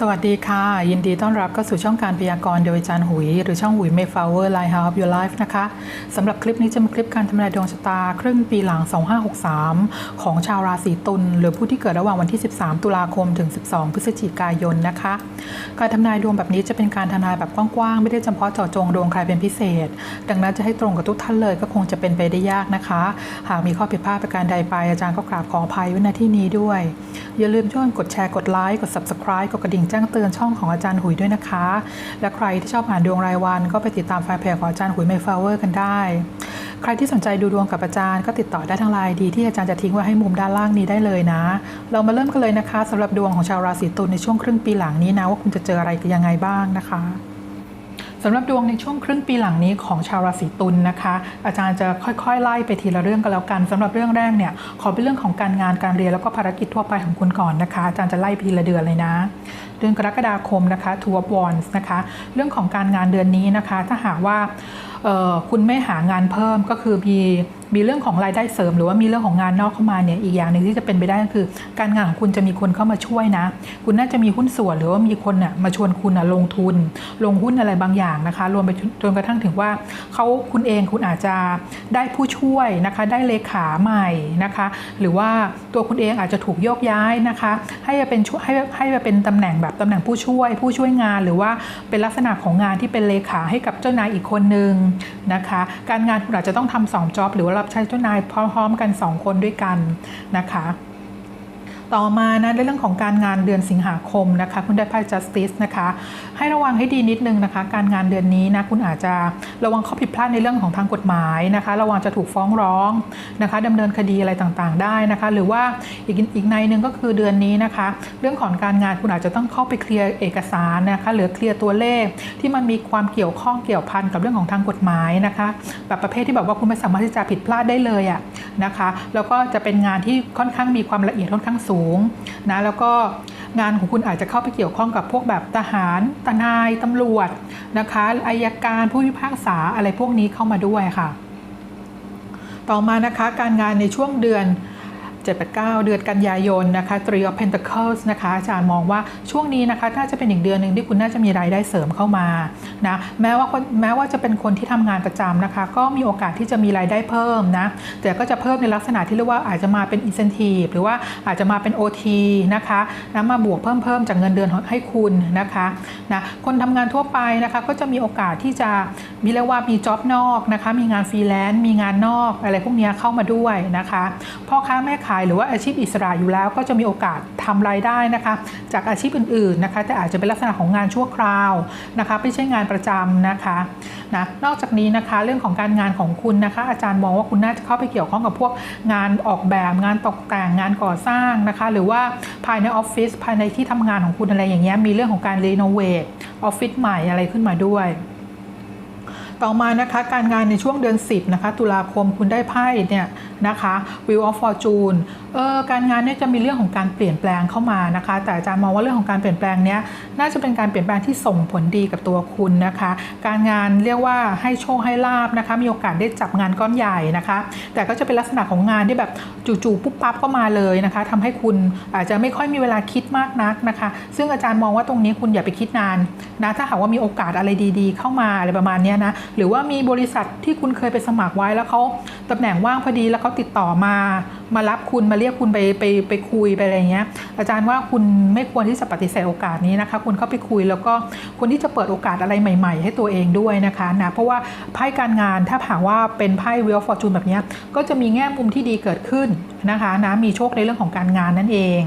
สวัสดีค่ะ ยินดีต้อนรับเข้าสู่ช่องการพยากรณ์โดยอาจารย์หุย หรือช่องหุย Mayflower Light House of Your Life นะคะสำหรับคลิปนี้จะเป็นคลิปการทำนายดวงชะตา ครึ่งปีหลัง 2563 ของชาวราศีตุลหรือผู้ที่เกิดระหว่างวันที่ 13 ตุลาคมถึง 12 พฤศจิกายนนะคะ การทำนายดวงแบบนี้จะเป็นการทำนายแบบกว้างๆ ไม่ได้เฉพาะเจาะจงดวงใครเป็นพิเศษ ดังนั้นจะให้ตรงกับทุกท่านเลยก็คงจะเป็นไปได้ยากนะคะ หากมีข้อผิดพลาดประการใดไปอาจารย์ก็กราบขออภัยไว้ณที่นี้ด้วย อย่าลืมช่วยกดแชร์กดไลค์กด subscribe กดกระดิ่งแจ้งเตือนช่องของอาจารย์หุยด้วยนะคะ และใครที่ชอบอ่านดวงรายวันก็ไปติดตามแฟนเพจของอาจารย์หุยเม่เฟเวอร์กันได้ ใครที่สนใจดูดวงกับอาจารย์ก็ติดต่อได้ทางไลน์ดีที่อาจารย์จะทิ้งไว้ให้มุมด้านล่างนี้ได้เลยนะ เรามาเริ่มกันเลยนะคะสำหรับดวงของชาวราศีตุลในช่วงครึ่งปีหลังนี้นะว่าคุณจะเจออะไรกันยังไงบ้างนะคะ สำหรับดวงในช่วงครึ่งปีหลังนี้ของชาวราศีตุลนะคะ อาจารย์จะค่อยๆ ไล่ไปทีละเรื่องกันแล้วกันสำหรับเรื่องแรกเนี่ยขอเป็นเรื่องของการงานการเรียนแล้วก็ภารกิจทั่วไปของคุณก่อนนะคะ อาจารย์จะไล่ไปทีละเดือนเลยนะเดือนกรกฎาคมนะคะทัวร์บอลส์นะคะ เรื่องของการงานเดือนนี้นะคะ ถ้าหากว่าคุณไม่หางานเพิ่มก็คือมีมีเรื่องของรายได้เสริม หรือว่ามีเรื่องของงานนอกเข้ามาเนี่ยอีกอย่างหนึ่งที่จะเป็นไปได้ก็คือ การงานของคุณจะมีคนเข้ามาช่วยนะ คุณน่าจะมีหุ้นส่วนหรือว่ามีคนน่ะมาชวนคุณน่ะลงทุน ลงหุ้นอะไรบางอย่างนะคะ รวมไปจนกระทั่งถึงว่าเขาคุณเองคุณอาจจะได้ผู้ช่วยนะคะ ได้เลขาใหม่นะคะ หรือว่าตัวคุณเองอาจจะถูกโยกย้ายนะคะ ให้เป็นช่วยให้ให้เป็นตำแหน่งแบบตำแหน่งผู้ช่วย ผู้ช่วยงาน หรือว่าเป็นลักษณะของงานที่เป็นเลขาให้กับเจ้านายอีกคนนึงนะคะ การงานคุณอาจจะต้องทำสองจ็อบหรือว่ารับใช้เจ้านายพร้อมๆกัน 2 คนด้วยกันนะคะ ต่อมานะในเรื่องของการงานเดือนสิงหาคมนะคะคุณได้ไพ่ justice นะคะให้ระวังให้ดีนิดนึงนะคะ การงานเดือนนี้นะคุณอาจจะระวังข้อผิดพลาดในเรื่องของทางกฎหมายนะคะ ระวังจะถูกฟ้องร้องนะคะดำเนินคดีอะไรต่างๆ ได้นะคะ หรือว่าอีกอีกในหนึ่งก็คือเดือนนี้นะคะ เรื่องของการงานคุณอาจจะต้องเข้าไปเคลียร์เอกสารนะคะหรือเคลียร์ตัวเลขที่มันมีความเกี่ยวข้องเกี่ยวพันกับเรื่องของทางกฎหมายนะคะแบบประเภทที่แบบว่าคุณไม่สามารถที่จะผิดพลาดได้เลยอะนะคะแล้วก็จะเป็นงานที่ค่อนข้างมีความละเอียดค่อนข้างสูงนะแล้วก็งานของคุณอาจจะเข้าไปเกี่ยวข้องกับพวกแบบทหารทนายตำรวจนะคะอายการผู้พิพากษาอะไรพวกนี้เข้ามาด้วยค่ะ ต่อมานะคะการงานในช่วงเดือน 7-9เดือนกันยายนนะคะ Three of Pentacles นะคะอาจารย์มองว่าช่วงนี้นะคะน่าจะเป็นอีกเดือนหนึ่งที่คุณน่าจะมีรายได้เสริมเข้ามานะแม้ว่าคนแม้ว่าจะเป็นคนที่ทำงานประจำนะคะ ก็มีโอกาสที่จะมีรายได้เพิ่มนะแต่ก็จะเพิ่มในลักษณะที่เรียกว่าอาจจะมาเป็น incentive หรือว่าอาจจะมาเป็น OT นะคะนะมาบวกเพิ่มเพิ่มจากเงินเดือนให้คุณนะคะนะคนทำงานทั่วไปนะคะก็จะมีโอกาสที่จะมีเรียกว่ามีจ็อบนอกนะคะมีงานฟรีแลนซ์มีงานนอกอะไรพวกนี้เข้ามาด้วยนะคะพ่อค้าแม่ขายหรือว่าอาชีพอิสระอยู่แล้วก็จะมีโอกาสทำรายได้นะคะ จากอาชีพอื่นๆนะคะแต่อาจจะเป็นลักษณะของงานชั่วคราวนะคะไม่ใช่งานประจำนะคะนะนอกจากนี้นะคะเรื่องของการงานของคุณนะคะ อาจารย์มองว่าคุณน่าจะเข้าไปเกี่ยวข้องกับพวกงานออกแบบงานตกแต่งงานก่อสร้างนะคะ หรือว่าภายในออฟฟิศภายในที่ทำงานของคุณอะไรอย่างเงี้ยมีเรื่องของการรีโนเวทออฟฟิศใหม่อะไรขึ้นมาด้วย ต่อมานะคะการงานในช่วงเดือน 10นะคะตุลาคมคุณได้ไพ่เนี่ยนะคะ Wheel of Fortune เออการงานเนี่ยจะมีเรื่องของการเปลี่ยนแปลงเข้ามานะคะ แต่อาจารย์มองว่าเรื่องของการเปลี่ยนแปลงเนี้ยน่าจะเป็นการเปลี่ยนแปลงที่ส่งผลดีกับตัวคุณนะคะ การงานเรียกว่าให้โชคให้ลาบนะคะ มีโอกาสได้จับงานก้อนใหญ่นะคะ แต่ก็จะเป็นลักษณะของงานที่แบบจู่ๆปุ๊บปั๊บก็มาเลยนะคะทำให้คุณอาจจะไม่ค่อยมีเวลาคิดมากนักนะคะ ซึ่งอาจารย์มองว่าตรงนี้คุณอย่าไปคิดนานนะถ้าหากว่ามีโอกาสอะไรดี ๆ เข้ามาอะไรประมาณนี้นะหรือว่ามีบริษัทที่คุณเคยไปสมัครไว้แล้วเขาตำแหน่งว่างพอดีแล้วเขาติดต่อมา มารับคุณมาเรียกคุณไปไปไปคุยไปอะไรเงี้ย อาจารย์ว่าคุณไม่ควรที่จะปฏิเสธโอกาสนี้นะคะ คุณเข้าไปคุยแล้วก็ควรที่จะเปิดโอกาสอะไรใหม่ ๆ ให้ตัวเองด้วยนะคะนะเพราะว่าไพ่การงานถ้าหากว่าเป็นไพ่ Wheel of Fortune แบบนี้ก็จะมีแง่มุมที่ดีเกิดขึ้นนะคะนะมีโชคในเรื่องของการงานนั่นเอง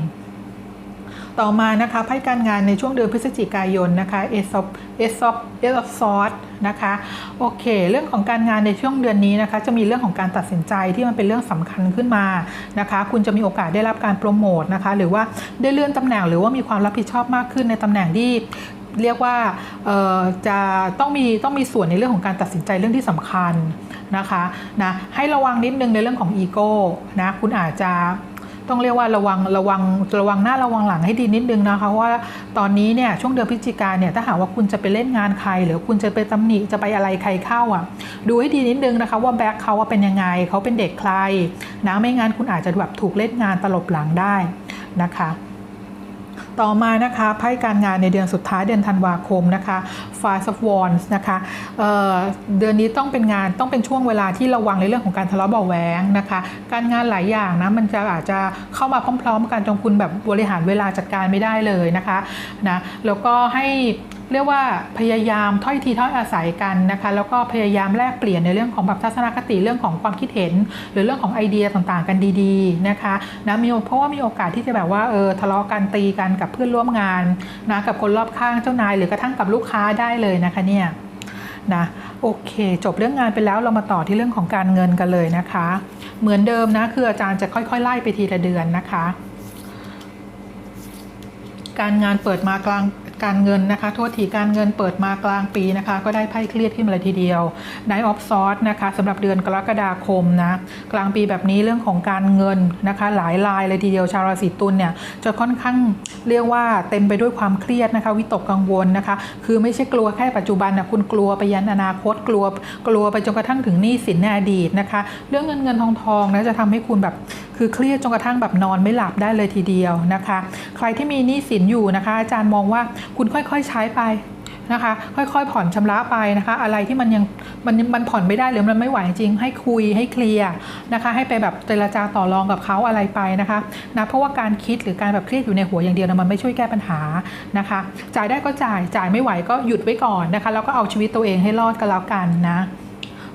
ต่อมานะคะไพ่การงานในช่วงเดือนพฤศจิกายนนะคะเอซอฟเอซอฟเอซอฟซอสนะคะโอเค เรื่องของการงานในช่วงเดือนนี้นะคะ จะมีเรื่องของการตัดสินใจที่มันเป็นเรื่องสำคัญขึ้นมานะคะ คุณจะมีโอกาสได้รับการโปรโมทนะคะ หรือว่าได้เลื่อนตำแหน่งหรือว่ามีความรับผิดชอบมากขึ้นในตำแหน่งที่เรียกว่าจะต้องมีต้องมีส่วนในเรื่องของการตัดสินใจเรื่องที่สำคัญนะคะนะให้ระวังนิดนึงในเรื่องของอีโก้นะคุณอาจจะ ต้องเรียกว่าระวังระวังระวังหน้าระวังหลังให้ดีนิดนึงนะคะว่าตอนนี้เนี่ยช่วงเดือนพฤศจิกาเนี่ยถ้าหากว่าคุณจะไปเล่นงานใคร หรือคุณจะไปตำหนิจะไปอะไรใครเข้าอะดูให้ดีนิดนึงนะคะว่าแบ็คเขาว่าเป็นยังไงเขาเป็นเด็กใครนะไม่งั้นคุณอาจจะแบบถูกเล่นงานตลบหลังได้นะคะ ต่อมานะคะไพ่การงานในเดือนสุดท้ายเดือนธันวาคมนะคะ Five of Wands นะคะเเดือนนี้ต้องเป็นงานต้องเป็นช่วงเวลาที่ระวังในเรื่องของการทะเลาะเบาแหวงนะคะ การงานหลายอย่างนะมันจะอาจจะเข้ามาพร้อม ๆ กันจงคุณแบบบริหารเวลาจัดการไม่ได้เลยนะคะนะแล้วก็ให้ เรียกว่าพยายามถ้อยทีถ้อยอาศัยกันนะคะแล้วก็พยายามแลกเปลี่ยนในเรื่องของแบบทัศนคติเรื่องของความคิดเห็น หรือเรื่องของไอเดียต่างๆ กันดีๆนะคะนะมีเพราะว่ามีโอกาสที่จะแบบว่าเออทะเลาะกันตีกันกับเพื่อนร่วมงานนะกับคนรอบข้างเจ้านาย หรือกระทั่งกับลูกค้าได้เลยนะคะเนี่ยนะโอเค จบเรื่องงานไปแล้วเรามาต่อที่เรื่องของการเงินกันเลยนะคะ เหมือนเดิมนะคืออาจารย์จะค่อยๆ ไล่ไปทีละเดือนนะคะ การงานเปิดมากลาง การเงินนะคะโทษทีการเงินเปิดมากลางปีนะคะ ก็ได้ไพ่เครียดขึ้นมาเลยทีเดียว Nine of s w o r d นะคะสำหรับเดือนกรกฎาคมนะกลางปีแบบนี้เรื่องของการเงินนะคะ หลายรายเลยทีเดียวชาวราศีตุลเนี่ยจะค่อนข้างเรียกว่าเต็มไปด้วยความเครียดนะคะ วิตกกังวลนะคะ คือไม่ใช่กลัวแค่ปัจจุบันนะคุณกลัวไปยันอนาคตกลัวกลัวไปจนกระทั่งถึงหนี้สินในอดีตนะคะ เรื่องเงินเงินทองทองนะจะทำให้คุณแบบ คือเครียดจนกระทั่งแบบนอนไม่หลับได้เลยทีเดียวนะคะ ใครที่มีหนี้สินอยู่นะคะ อาจารย์มองว่าคุณค่อยๆใช้ไปนะคะ ค่อยๆผ่อนชำระไปนะคะ อะไรที่มันยังมันมันผ่อนไม่ได้หรือมันไม่ไหวจริง ให้คุยให้เคลียร์นะคะ ให้ไปแบบเจรจาต่อรองกับเขาอะไรไปนะคะนะเพราะว่าการคิดหรือการแบบเครียดอยู่ในหัวอย่างเดียวนะมันไม่ช่วยแก้ปัญหานะคะ จ่ายได้ก็จ่ายจ่ายไม่ไหวก็หยุดไว้ก่อนนะคะแล้วก็เอาชีวิตตัวเองให้รอดก็แล้วกันนะ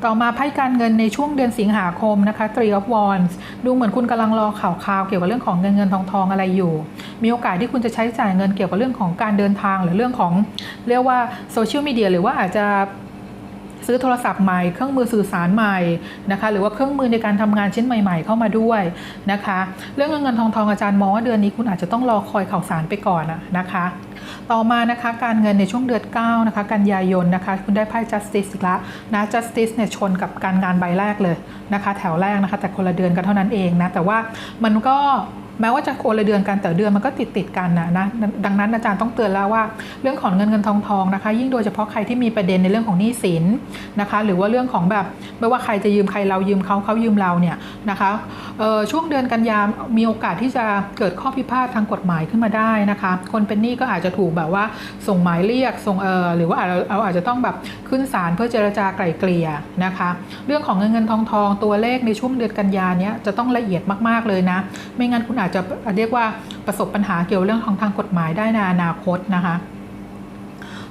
ต่อมาไพ่การเงินในช่วงเดือนสิงหาคมนะคะ Three of Wands ดูเหมือนคุณกำลังรอข่าวคราวเกี่ยวกับเรื่องของเงินเงินทองทองอะไรอยู่ มีโอกาสที่คุณจะใช้จ่ายเงินเกี่ยวกับเรื่องของการเดินทางหรือเรื่องของเรียกว่าโซเชียลมีเดียหรือว่าอาจจะ ซื้อโทรศัพท์ใหม่ เครื่องมือสื่อสารใหม่นะคะหรือว่าเครื่องมือในการทำงานชิ้นใหม่ๆ เข้ามาด้วยนะคะ เรื่องเงินเงินทองทองอาจารย์มองว่าเดือนนี้คุณอาจจะต้องรอคอยข่าวสารไปก่อนนะคะ ต่อมานะคะการเงินในช่วงเดือน9นะคะกันยายนนะคะคุณได้ไพ่ justice อีกแล้วนะ justice เนี่ยชนกับการงานใบแรกเลยนะคะ แถวแรกนะคะ แต่คนละเดือนกันเท่านั้นเองนะแต่ว่ามันก็ แม้ว่าจะคนละเดือนกันแต่เดือนมันก็ติดติดกันนะนะดังนั้นอาจารย์ต้องเตือนแล้วว่าเรื่องของเงินเงินทองทองนะคะ ยิ่งโดยเฉพาะใครที่มีประเด็นในเรื่องของหนี้สินนะคะ หรือว่าเรื่องของแบบไม่ว่าใครจะยืมใครเรายืมเขาเขายืมเราเนี่ยนะคะช่วงเดือนกันยามีโอกาสที่จะเกิดข้อพิพาททางกฎหมายขึ้นมาได้นะคะ คนเป็นหนี้ก็อาจจะถูกแบบว่าส่งหมายเรียกส่งเออหรือว่าเราอาจจะต้องแบบขึ้นศาลเพื่อเจรจาไกล่เกลี่ยนะคะ เรื่องของเงินเงินทองทองตัวเลขในช่วงเดือนกันยานี้จะต้องละเอียดมากๆเลยนะ ไม่งั้นคุณอาาจจะเรียกว่าประสบปัญหาเกี่ยวเรื่องของทางกฎหมายได้ในอนาคตนะคะ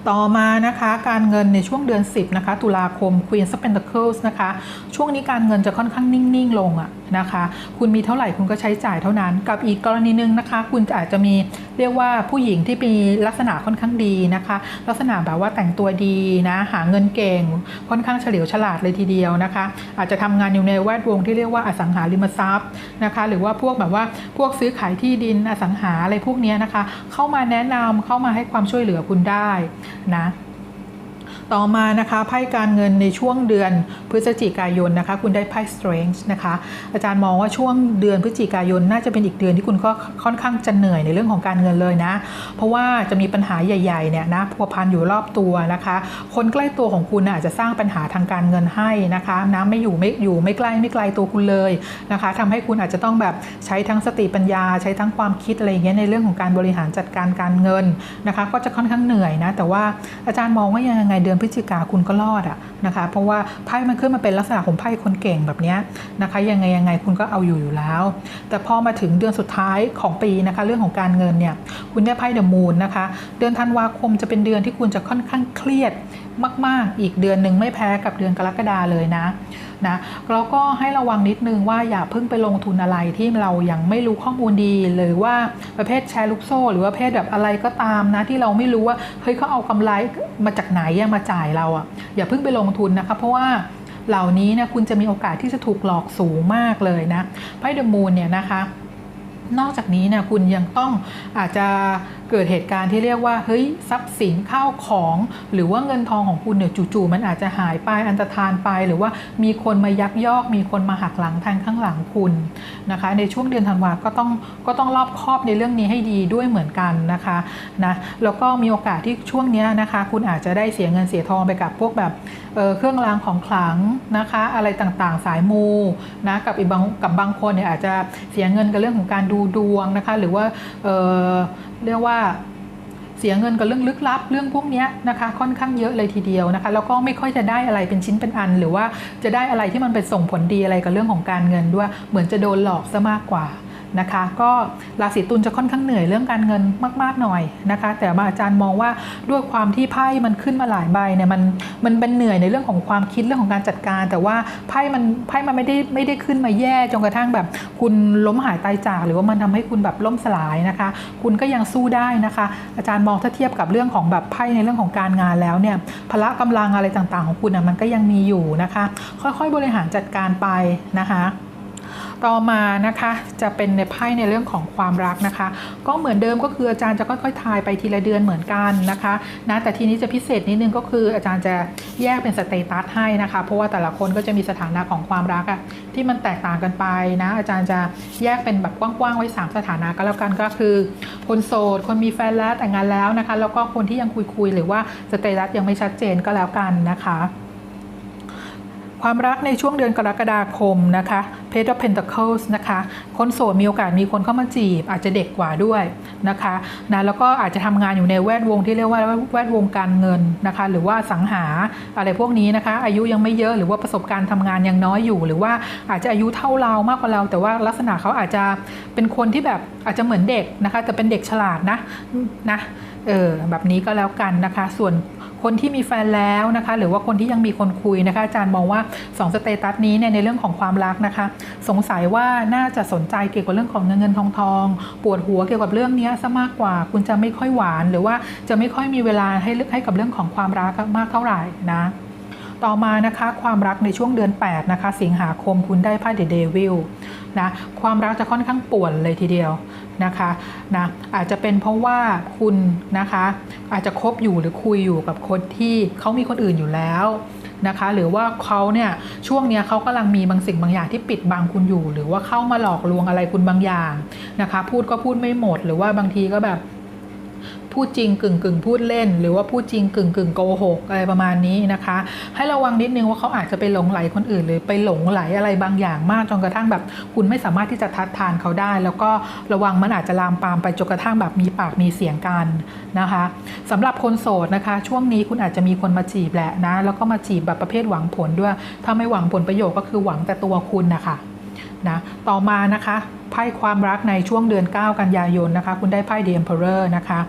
ต่อมานะคะการเงินในช่วงเดือน 10นะคะตุลาคม Queen of Pentacles นะคะช่วงนี้การเงินจะค่อนข้างนิ่งๆลงอะนะคะคุณมีเท่าไหร่คุณก็ใช้จ่ายเท่านั้น กับอีกกรณีหนึงนะคะ คุณอาจจะมีเรียกว่าผู้หญิงที่มีลักษณะค่อนข้างดีนะคะ ลักษณะแบบว่าแต่งตัวดีนะหาเงินเก่ง ค่อนข้างเฉลียวฉลาดเลยทีเดียวนะคะ อาจจะทำงานอยู่ในแวดวงที่เรียกว่าอสังหาริมทรัพย์นะคะ หรือว่าพวกแบบว่าพวกซื้อขายที่ดินอสังหาอะไรพวกนี้นะคะ เข้ามาแนะนำเข้ามาให้ความช่วยเหลือคุณได้นะ ต่อมานะคะไพ่การเงินในช่วงเดือนพฤศจิกายนนะคะคุณได้ไพ่ strength นะคะอาจารย์มองว่าช่วงเดือนพฤศจิกายนน่าจะเป็นอีกเดือนที่คุณก็ค่อนข้างจะเหนื่อยในเรื่องของการเงินเลยนะ เพราะว่าจะมีปัญหาใหญ่ๆเนี่ยนะพัวพันอยู่รอบตัวนะคะ คนใกล้ตัวของคุณอาจจะสร้างปัญหาทางการเงินให้นะคะนะไม่อยู่ไม่อยู่ไม่ใกล้ไม่ไกลตัวคุณเลยนะคะทำให้คุณอาจจะต้องแบบใช้ทั้งสติปัญญา ใช้ทั้งความคิดอะไรอย่างเงี้ยในเรื่องของการบริหารจัดการการเงินนะคะ ก็จะค่อนข้างเหนื่อยนะแต่ว่าอาจารย์มองว่ายังไงเดือนพฤศจิกาคุณก็รอดอะนะคะเพราะว่าไพ่มันขึ้นมาเป็นลักษณะของไพ่คนเก่งแบบนี้นะคะยังไงยังไงคุณก็เอาอยู่อยู่แล้ว แต่พอมาถึงเดือนสุดท้ายของปีนะคะเรื่องของการเงินเนี่ยคุณได้ไพ่เดอะมูนนะคะเดือนธันวาคมจะเป็นเดือนที่คุณจะค่อนข้างเครียดมาก ๆ อีกเดือนหนึ่งไม่แพ้กับเดือนกรกฎาเลยนะ นะแล้วก็ให้ระวังนิดนึงว่าอย่าเพิ่งไปลงทุนอะไรที่เรายังไม่รู้ข้อมูลดี หรือว่าประเภทแชร์ลูกโซ่ หรือว่าประเภทแบบอะไรก็ตามนะที่เราไม่รู้ว่าเฮ้ยเขาเอากำไรมาจากไหนมาจ่ายเราอะอย่าเพิ่งไปลงทุนนะคะเพราะว่าเหล่านี้นะคุณจะมีโอกาสที่จะถูกหลอกสูงมากเลยนะไพ่เดอะมูนเนี่ยนะคะ นอกจากนี้นี่ยคุณยังต้องอาจจะ เกิดเหตุการณ์ที่เรียกว่าเฮ้ยทรัพย์สินข้าวของ หรือว่าเงินทองของคุณเนี่ยจู่ๆมันอาจจะหายไปอันตรธานไป หรือว่ามีคนมายักยอก มีคนมาหักหลังทางข้างหลังคุณนะคะ ในช่วงเดือนธันวาก็ต้องก็ต้องรอบคอบในเรื่องนี้ให้ดีด้วยเหมือนกันนะคะนะแล้วก็มีโอกาสที่ช่วงนี้นะคะ คุณอาจจะได้เสียเงินเสียทองไปกับพวกแบบเเครื่องรางของขลังนะคะ อะไรต่างๆ สายมูนะกับอีกบางกับบางคนเนี่ยอาจจะเสียเงินกับเรื่องของการดูดวงนะคะ หรือว่า เรียกว่าเสียเงินกับเรื่องลึกลับเรื่องพวกนี้นะคะค่อนข้างเยอะเลยทีเดียวนะคะแล้วก็ไม่ค่อยจะได้อะไรเป็นชิ้นเป็นอัน หรือว่าจะได้อะไรที่มันเป็นส่งผลดีอะไรกับเรื่องของการเงินด้วย เหมือนจะโดนหลอกซะมากกว่า นะคะ ก็ราศีตุลจะค่อนข้างเหนื่อยเรื่องการเงินมากๆหน่อยนะคะ แต่มาอาจารย์มองว่าด้วยความที่ไพ่มันขึ้นมาหลายใบเนี่ยมันมันเป็นเหนื่อยในเรื่องของความคิดเรื่องของการจัดการ แต่ว่าไพ่มันไพ่มันไม่ได้ไม่ได้ขึ้นมาแย่จนกระทั่งแบบ คุณล้มหายตายจาก หรือว่ามันทำให้คุณแบบล่มสลายนะคะ คุณก็ยังสู้ได้นะคะ อาจารย์มองถ้าเทียบกับเรื่องของแบบไพ่ในเรื่องของการงานแล้วเนี่ยพละกำลังอะไรต่างๆ ของคุณนะมันก็ยังมีอยู่นะคะ ค่อยๆบริหารจัดการไปนะคะ ต่อมานะคะจะเป็นในไพ่ในเรื่องของความรักนะคะ ก็เหมือนเดิมก็คืออาจารย์จะค่อยๆทายไปทีละเดือนเหมือนกันนะคะนะแต่ทีนี้จะพิเศษนิดนึงก็คืออาจารย์จะแยกเป็นสเตตัสให้นะคะ เพราะว่าแต่ละคนก็จะมีสถานะของความรักอะที่มันแตกต่างกันไปนะ อาจารย์จะแยกเป็นแบบกว้างๆไว้ 3 สถานะก็แล้วกันก็คือ คนโสด คนมีแฟนแล้วแต่งงานแล้วนะคะ แล้วก็คนที่ยังคุยๆหรือว่าสเตตัสยังไม่ชัดเจนก็แล้วกันนะคะความรักในช่วงเดือนกรกฎาคมนะคะ Page of Pentacles นะคะ คนโสดมีโอกาสมีคนเข้ามาจีบ อาจจะเด็กกว่าด้วยนะคะนะแล้วก็อาจจะทำงานอยู่ในแวดวงที่เรียกว่าแวดวงการเงินนะคะ หรือว่าสังหาอะไรพวกนี้นะคะ อายุยังไม่เยอะหรือว่าประสบการณ์ทำงานยังน้อยอยู่ หรือว่าอาจจะอายุเท่าเรามากกว่าเรา แต่ว่าลักษณะเขาอาจจะเป็นคนที่แบบอาจจะเหมือนเด็กนะคะแต่เป็นเด็กฉลาดนะนะ เออแบบนี้ก็แล้วกันนะคะ ส่วนคนที่มีแฟนแล้วนะคะ หรือว่าคนที่ยังมีคนคุยนะคะ อาจารย์มองว่า2สเตตัสนี้เนี่ยในเรื่องของความรักนะคะ สงสัยว่าน่าจะสนใจเกี่ยวกับเรื่องของเงินเงินทองทองปวดหัวเกี่ยวกับเรื่องนี้ซะมากกว่า คุณจะไม่ค่อยหวาน หรือว่าจะไม่ค่อยมีเวลาให้ลึกให้กับเรื่องของความรักมากเท่าไหร่นะ ต่อมานะคะความรักในช่วงเดือน 8 นะคะ สิงหาคมคุณได้ไพ่เดเดวิลนะความรักจะค่อนข้างป่วนเลยทีเดียว นะคะนะอาจจะเป็นเพราะว่าคุณนะคะอาจจะคบอยู่หรือคุยอยู่กับคนที่เขามีคนอื่นอยู่แล้วนะคะหรือว่าเขาเนี่ยช่วงเนี้ยเขากำลังมีบางสิ่งบางอย่างที่ปิดบังคุณอยู่ หรือว่าเข้ามาหลอกลวงอะไรคุณบางอย่างนะคะ พูดก็พูดไม่หมด หรือว่าบางทีก็แบบ พูดจริงกึ่งกึ่งพูดเล่น หรือว่าพูดจริงกึ่งกึ่งโกหกอะไรประมาณนี้นะคะ ให้ระวังนิดนึงว่าเขาอาจจะไปหลงไหลคนอื่น หรือไปหลงไหลอะไรบางอย่างมากจนกระทั่งแบบ คุณไม่สามารถที่จะทัดทานเขาได้ แล้วก็ระวังมันอาจจะลามปามไปจนกระทั่งแบบมีปากมีเสียงกันนะคะสำหรับคนโสดนะคะ ช่วงนี้คุณอาจจะมีคนมาจีบแหละนะแล้วก็มาจีบแบบประเภทหวังผลด้วย ถ้าไม่หวังผลประโยชน์ก็คือหวังแต่ตัวคุณนะคะนะต่อมานะคะไพ่ความรักในช่วงเดือน 9 กันยายนนะคะ คุณได้ไพ่ The Emperor นะคะ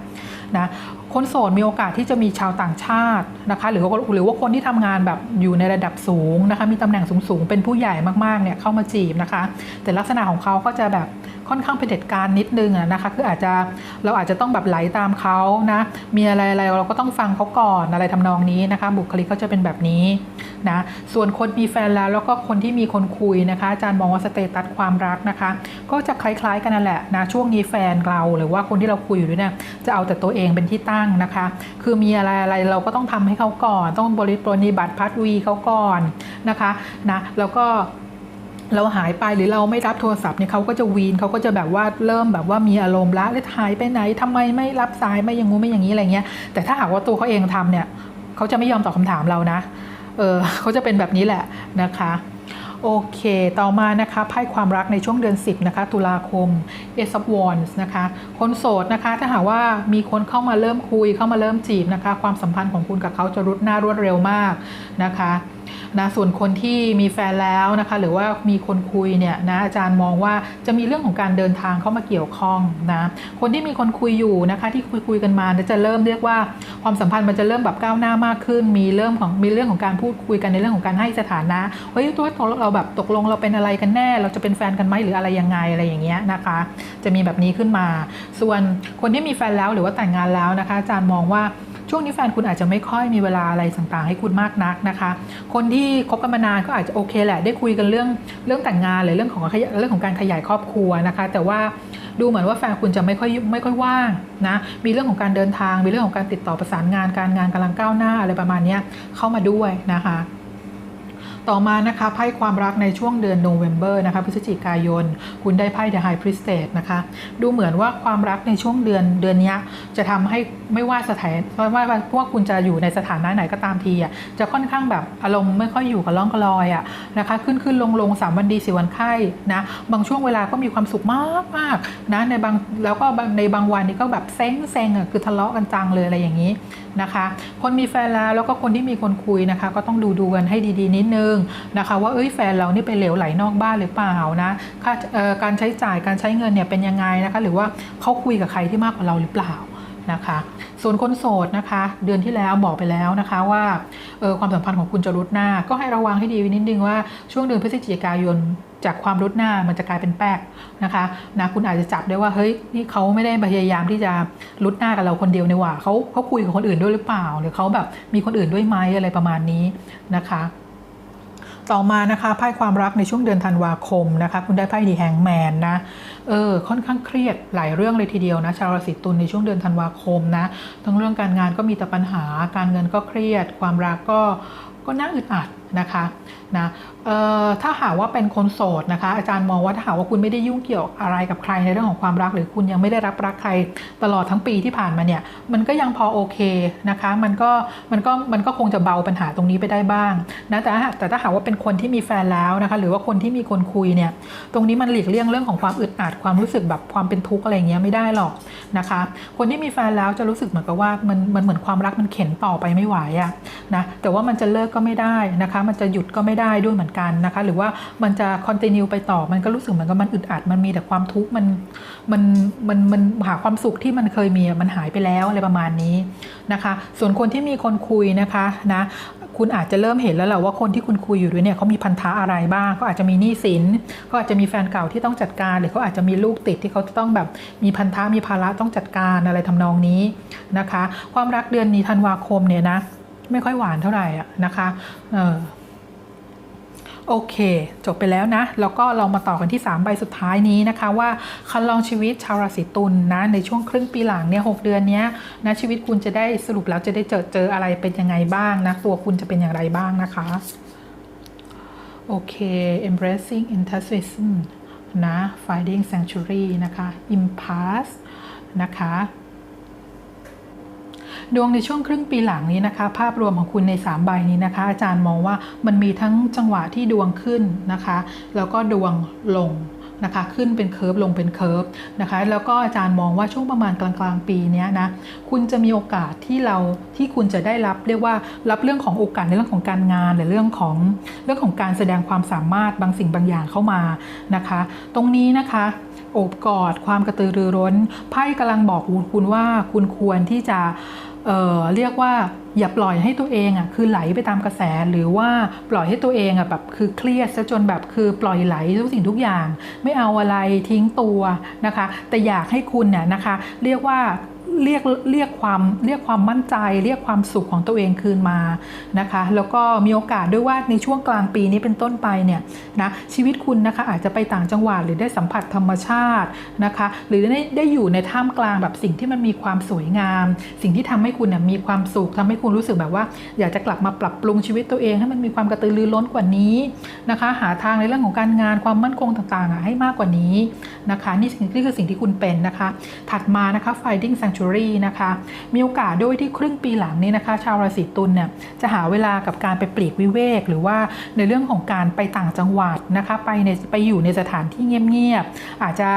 นะคนโสดมีโอกาสที่จะมีชาวต่างชาตินะคะหรือว่าหรือว่าคนที่ทำงานแบบอยู่ในระดับสูงนะคะมีตำแหน่งสูงๆ เป็นผู้ใหญ่มากๆเนี่ยเข้ามาจีบนะคะ แต่ลักษณะของเขาก็จะแบบค่อนข้างเป็นเด็จการนิดนึงอะนะคะคืออาจจะเราอาจจะต้องแบบไหลตามเขานะมีอะไรอะไรเราก็ต้องฟังเขาก่อนอะไรทำนองนี้นะคะ บุคลิกเขาจะเป็นแบบนี้นะส่วนคนมีแฟนแล้วแล้วก็คนที่มีคนคุยนะคะอาจารย์มองว่าสเตตัสความรักนะคะ ก็จะคล้าย ๆ กันนั่นแหละนะช่วงนี้แฟนเราหรือว่าคนที่เราคุยอยู่ด้วยเนี่ยจะเอาแต่ตัวเองเป็นที่ตั้งนะคะ คือมีอะไรอะไรเราก็ต้องทำให้เขาก่อน ต้องบริปรนิบัติพัดวีเขาก่อนนะคะนะแล้วก็ เราหายไปหรือเราไม่รับโทรศัพท์เนี่ยเขาก็จะวีนเขาก็จะแบบว่าเริ่มแบบว่ามีอารมณ์ละแล้วหายไปไหนทำไมไม่รับสายไม่อย่างงู้ไม่อย่างนี้อะไรเงี้ยแต่ถ้าหากว่าตัวเขาเองทำเนี่ยเขาจะไม่ยอมตอบคำถามเรานะเออเขาจะเป็นแบบนี้แหละนะคะโอเค ต่อมานะคะ ไพ่ความรักในช่วงเดือน 10 นะคะ ตุลาคม Ace of Wands นะคะ คนโสดนะคะ ถ้าหากว่ามีคนเข้ามาเริ่มคุย เข้ามาเริ่มจีบนะคะ ความสัมพันธ์ของคุณกับเขาจะรุดหน้ารวดเร็วมากนะคะ นะส่วนคนที่มีแฟนแล้วนะคะหรือว่ามีคนคุยเนี่ยนะอาจารย์มองว่าจะมีเรื่องของการเดินทางเข้ามาเกี่ยวข้องนะคนที่มีคนคุยอยู่นะคะที่คุยคุยกันมาจะเริ่มเรียกว่าความสัมพันธ์มันจะเริ่มแบบก้าวหน้ามากขึ้น มีเริ่มของมีเรื่องของการพูดคุยกันในเรื่องของการให้สถานะเฮ้ยตัวเราแบบตกลงเราเป็นอะไรกันแน่ เราจะเป็นแฟนกันไหมหรืออะไรยังไงอะไรอย่างเงี้ยนะคะ จะมีแบบนี้ขึ้นมา ส่วนคนที่มีแฟนแล้วหรือว่าแต่งงานแล้วนะคะอาจารย์มองว่า ช่วงนี้แฟนคุณอาจจะไม่ค่อยมีเวลาอะไรต่างๆ ให้คุณมากนักนะคะ คนที่คบกันมานานก็อาจจะโอเคแหละ ได้คุยกันเรื่องเรื่องแต่งงานหรือเรื่องของขยเรื่องของการขยายครอบครัวนะคะ แต่ว่าดูเหมือนว่าแฟนคุณจะไม่ค่อยไม่ค่อยว่างนะมีเรื่องของการเดินทางมีเรื่องของการติดต่อประสานงานการงานกำลังก้าวหน้าอะไรประมาณนี้เข้ามาด้วยนะคะ ต่อมานะคะไพ่ความรักในช่วงเดือนโนเวม ber นะคะพฤศจิกายน คุณได้ไพ่ The High Priestess นะคะ ดูเหมือนว่าความรักในช่วงเดือนเดือนนี้จะทำให้ไม่ว่าสถานไม่ว่าพวกคุณจะอยู่ในสถานะไหนก็ตามทีอะจะค่อนข้างแบบอารมณ์ไม่ค่อยอยู่กับล่องกลอยอะนะคะขึ้นขึ้นลงลงสามวันดีสี่วันไข้นะบางช่วงเวลาก็มีความสุขมากมากนะในบางแล้วก็ในบางวันนี้ก็แบบเซ็งเซ็งอะคือทะเลาะกันจังเลยอะไรอย่างนี้ นะคะ คนมีแฟนแล้วแล้วก็คนที่มีคนคุยนะคะ ก็ต้องดูดูกันให้ดีๆนิดนึงนะคะ ว่าเอ้ยแฟนเรานี่ไปเหลวไหลนอกบ้านหรือเปล่านะค่าการใช้จ่ายการใช้เงินเนี่ยเป็นยังไงนะคะ หรือว่าเขาคุยกับใครที่มากกว่าเราหรือเปล่า นะคะ ส่วนคนโสดนะคะ เดือนที่แล้วบอกไปแล้วนะคะว่าเออความสัมพันธ์ของคุณจะรุดหน้า ก็ให้ระวังให้ดีนิดนึงว่าช่วงเดือนพฤศจิกายนจากความรุดหน้ามันจะกลายเป็นแป๊กนะคะนะคุณอาจจะจับได้ว่าเฮ้ยนี่เขาไม่ได้พยายามที่จะรุดหน้ากับเราคนเดียวในว่าเขาเขาคุยกับคนอื่นด้วยหรือเปล่า หรือเขาแบบมีคนอื่นด้วยไหมอะไรประมาณนี้นะคะ ต่อมานะคะไพ่ความรักในช่วงเดือนธันวาคมนะคะ คุณได้ไพ่ดีแฮงแมนนะเออค่อนข้างเครียดหลายเรื่องเลยทีเดียวนะชาวราศีตุลในช่วงเดือนธันวาคมนะทั้งเรื่องการงานก็มีแต่ปัญหาการเงินก็เครียด ความรักก็ก็น่าอึดอัด นะคะนะถ้าหากว่าเป็นคนโสดนะคะ อาจารย์มองว่าถ้าหากว่าคุณไม่ได้ยุ่งเกี่ยวอะไรกับใครในเรื่องของความรัก หรือคุณยังไม่ได้รับรักใครตลอดทั้งปีที่ผ่านมาเนี่ยมันก็ยังพอโอเคนะคะมันก็มันก็มันก็คงจะเบาปัญหาตรงนี้ไปได้บ้างนะแต่แต่ถ้าหากว่าเป็นคนที่มีแฟนแล้วนะคะหรือว่าคนที่มีคนคุยเนี่ยตรงนี้มันหลีกเลี่ยงเรื่องของความอึดอัดความรู้สึกแบบความเป็นทุกข์อะไรเงี้ยไม่ได้หรอกนะคะ คนที่มีแฟนแล้วจะรู้สึกเหมือนกับว่ามันมันเหมือนความรักมันเข็นต่อไปไม่ไหวอะนะแต่ว่ามันจะเลิกก็ไม่ได้นะคะมันจะหยุดก็ไม่ได้ด้วยเหมือนกันนะคะ หรือว่ามันจะคอนติเนียไปต่อมันก็รู้สึกเหมือนกับมันอึดอัดมันมีแต่ความทุกข์มันมันมันมันหาความสุขที่มันเคยมีมันหายไปแล้วอะไรประมาณนี้นะคะ ส่วนคนที่มีคนคุยนะคะนะคุณอาจจะเริ่มเห็นแล้วแหละว่าคนที่คุณคุยอยู่ด้วยเนี่ยเขามีพันธะอะไรบ้างเขาอาจจะมีหนี้สินก็อาจจะมีแฟนเก่าที่ต้องจัดการ หรือเขาอาจจะมีลูกติดที่เขาต้องแบบมีพันธะมีภาระต้องจัดการอะไรทำนองนี้นะคะ ความรักเดือนนี้ธันวาคมเนี่ยนะ ไม่ค่อยหวานเท่าไหร่อะนะคะเออโอเค จบไปแล้วนะ แล้วก็เรามาต่อกันที่ 3 ใบสุดท้ายนี้นะคะ ว่าคันลองชีวิตชาวราศีตุลนะในช่วงครึ่งปีหลังเนี่ยหเดือนเนี้ยนะชีวิตคุณจะได้สรุปแล้วจะได้เจอเจออะไรเป็นยังไงบ้างนะตัวคุณจะเป็นอย่างไรบ้างนะคะโอเค embracing intuition นะ finding sanctuary นะคะ impasse นะคะ ดวงในช่วงครึ่งปีหลังนี้นะคะ ภาพรวมของคุณใน 3 ใบนี้นะคะ อาจารย์มองว่ามันมีทั้งจังหวะที่ดวงขึ้นนะคะ แล้วก็ดวงลงนะคะขึ้นเป็นเคิร์ฟลงเป็นเคิร์ฟนะคะแล้วก็อาจารย์มองว่าช่วงประมาณกลางๆ ปีนี้นะคุณจะมีโอกาสที่เราที่คุณจะได้รับเรียกว่ารับเรื่องของโอกาสในเรื่องของการงานหรือเรื่องของเรื่องของการแสดงความสามารถบางสิ่งบางอย่างเข้ามานะคะ ตรงนี้นะคะโอบกอดความกระตือรือร้นไพ่กำลังบอกคุณว่าคุณควรที่จะ เเรียกว่าอย่าปล่อยให้ตัวเองอะคือไหลไปตามกระแสหรือว่าปล่อยให้ตัวเองอะแบบคือเครียดซะจนแบบคือปล่อยไหลทุกสิ่งทุกอย่าง ไม่เอาอะไรทิ้งตัวนะคะ แต่อยากให้คุณเนี่ยนะคะ เรียกว่า เรียกเรียกความเรียกความมั่นใจ เรียกความสุขของตัวเองคืนมานะคะ แล้วก็มีโอกาสด้วยว่าในช่วงกลางปีนี้เป็นต้นไปเนี่ยนะชีวิตคุณนะคะอาจจะไปต่างจังหวัดหรือได้สัมผัสธรรมชาตินะคะ หรือได้ได้อยู่ในท่ามกลางแบบสิ่งที่มันมีความสวยงาม สิ่งที่ทำให้คุณเนี่ยมีความสุขทำให้คุณรู้สึกแบบว่า อยากจะกลับมาปรับปรุงชีวิตตัวเองให้มันมีความกระตือรือร้นกว่านี้นะคะ หาทางในเรื่องของการงานความมั่นคงต่างๆอะให้มากกว่านี้นะคะนี่สิ่งนี่คือสิ่งที่คุณเป็นนะคะ ถัดมานะคะ finding sanctuary นะคะ มีโอกาสด้วยที่ครึ่งปีหลังนี้นะคะ ชาวราศีตุลเนี่ยจะหาเวลากับการไปปลีกวิเวก หรือว่าในเรื่องของการไปต่างจังหวัดนะคะไปในไปอยู่ในสถานที่เงียบๆอาจจะ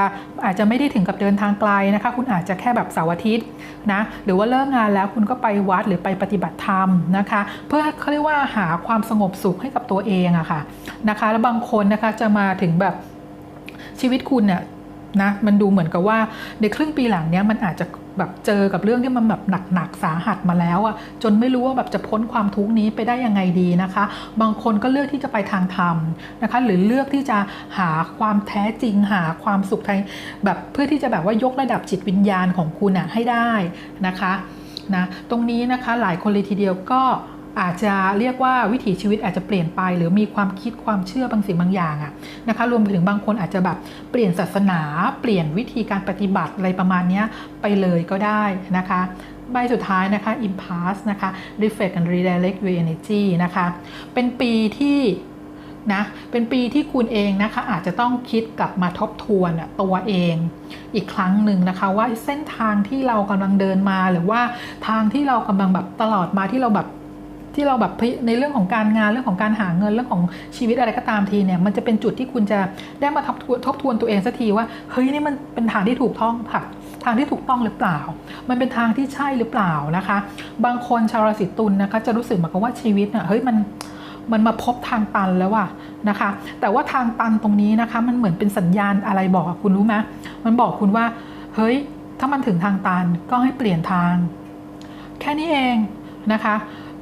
อาจจะไม่ได้ถึงกับเดินทางไกลนะคะ คุณอาจจะแค่แบบเสาร์อาทิตย์นะหรือว่าเลิกงานแล้วคุณก็ไปวัดหรือไปปฏิบัติธรรมนะคะ เพื่อเขาเรียกว่าหาความสงบสุขให้กับตัวเองอะค่ะนะคะ แล้วบางคนนะคะจะมาถึงแบบชีวิตคุณเนี่ยนะมันดูเหมือนกับว่าในครึ่งปีหลังเนี้ยมันอาจจะ แบบเจอกับเรื่องที่มันแบบหนักๆสาหัสมาแล้วอะจนไม่รู้ว่าแบบจะพ้นความทุกข์นี้ไปได้ยังไงดีนะคะ บางคนก็เลือกที่จะไปทางธรรมนะคะ หรือเลือกที่จะหาความแท้จริงหาความสุขทางแบบเพื่อที่จะแบบว่ายกระดับจิตวิญญาณของคุณอะให้ได้นะคะนะตรงนี้นะคะหลายคนเลยทีเดียวก็ อาจจะเรียกว่าวิถีชีวิตอาจจะเปลี่ยนไป หรือมีความคิดความเชื่อบางสิ่งบางอย่างอะนะคะรวมไปถึงบางคนอาจจะแบบเปลี่ยนศาสนาเปลี่ยนวิธีการปฏิบัติอะไรประมาณนี้ไปเลยก็ได้นะคะใบสุดท้ายนะคะ impasse นะคะ reflect and redirect your energy นะคะ เป็นปีที่นะเป็นปีที่คุณเองนะคะอาจจะต้องคิดกลับมาทบทวนตัวเองอีกครั้งหนึ่งนะคะว่าเส้นทางที่เรากำลังเดินมาหรือว่าทางที่เรากำลังแบบตลอดมาที่เราแบบ ที่เราแบบในเรื่องของการงานเรื่องของการหาเงินเรื่องของชีวิตอะไรก็ตามทีเนี่ยมันจะเป็นจุดที่คุณจะได้มาทบทวนทบทวนตัวเองสักทีว่าเฮ้ยนี่มันเป็นทางที่ถูกต้องค่ะทางที่ถูกต้องหรือเปล่า มันเป็นทางที่ใช่หรือเปล่านะคะ บางคนชาวราศีตุลนะคะจะรู้สึกเหมือนกับว่าชีวิตอะเฮ้ยมันมันมาพบทางตันแล้วว่ะนะคะ แต่ว่าทางตันตรงนี้นะคะ มันเหมือนเป็นสัญญาณอะไรบอกคุณรู้ไหมมันบอกคุณว่า เฮ้ย ถ้ามันถึงทางตันก็ให้เปลี่ยนทาง แค่นี้เองนะคะ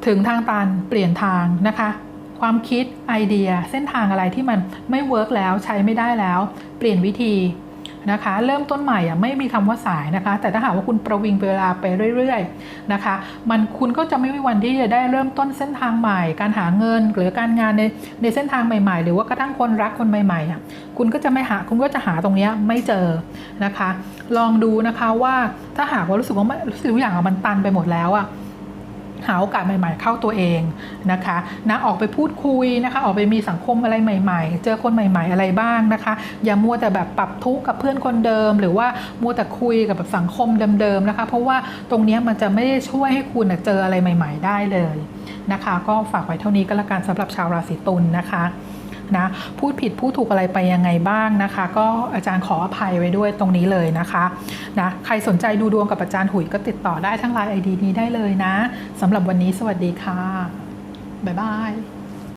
ถึงทางตันเปลี่ยนทางนะคะ ความคิดไอเดียเส้นทางอะไรที่มันไม่เวิร์กแล้วใช้ไม่ได้แล้ว เปลี่ยนวิธีนะคะ เริ่มต้นใหม่อะไม่มีคำว่าสายนะคะ แต่ถ้าหากว่าคุณประวิงเวลาไปเรื่อยๆนะคะ มันคุณก็จะไม่มีวันที่จะได้เริ่มต้นเส้นทางใหม่ การหาเงินหรือการงานในในเส้นทางใหม่ๆ หรือว่ากระทั่งคนรักคนใหม่ๆอะคุณก็จะไม่หาคุณก็จะหาตรงนี้ไม่เจอนะคะ ลองดูนะคะว่าถ้าหากว่ารู้สึกว่ารู้สึกทุกอย่างอะมันตันไปหมดแล้วอะ หาโอกาสใหม่ ๆ เข้าตัวเองนะคะนะออกไปพูดคุยนะคะ ออกไปมีสังคมอะไรใหม่ ๆ เจอคนใหม่ ๆ อะไรบ้างนะคะ อย่ามัวแต่แบบปรับทุกข์กับเพื่อนคนเดิม หรือว่ามัวแต่คุยกับแบบสังคมเดิมๆนะคะ เพราะว่าตรงนี้มันจะไม่ได้ช่วยให้คุณเจออะไรใหม่ ๆ ได้เลยนะคะ ก็ฝากไว้เท่านี้ก็แล้วกันสำหรับชาวราศีตุลนะคะ นะพูดผิดพูดถูกอะไรไปยังไงบ้างนะคะ ก็อาจารย์ขออภัยไว้ด้วยตรงนี้เลยนะคะนะใครสนใจดูดวงกับอาจารย์หุยก็ติดต่อได้ทั้งไลน์ไอดีนี้ได้เลยนะสำหรับวันนี้สวัสดีค่ะบ๊ายบาย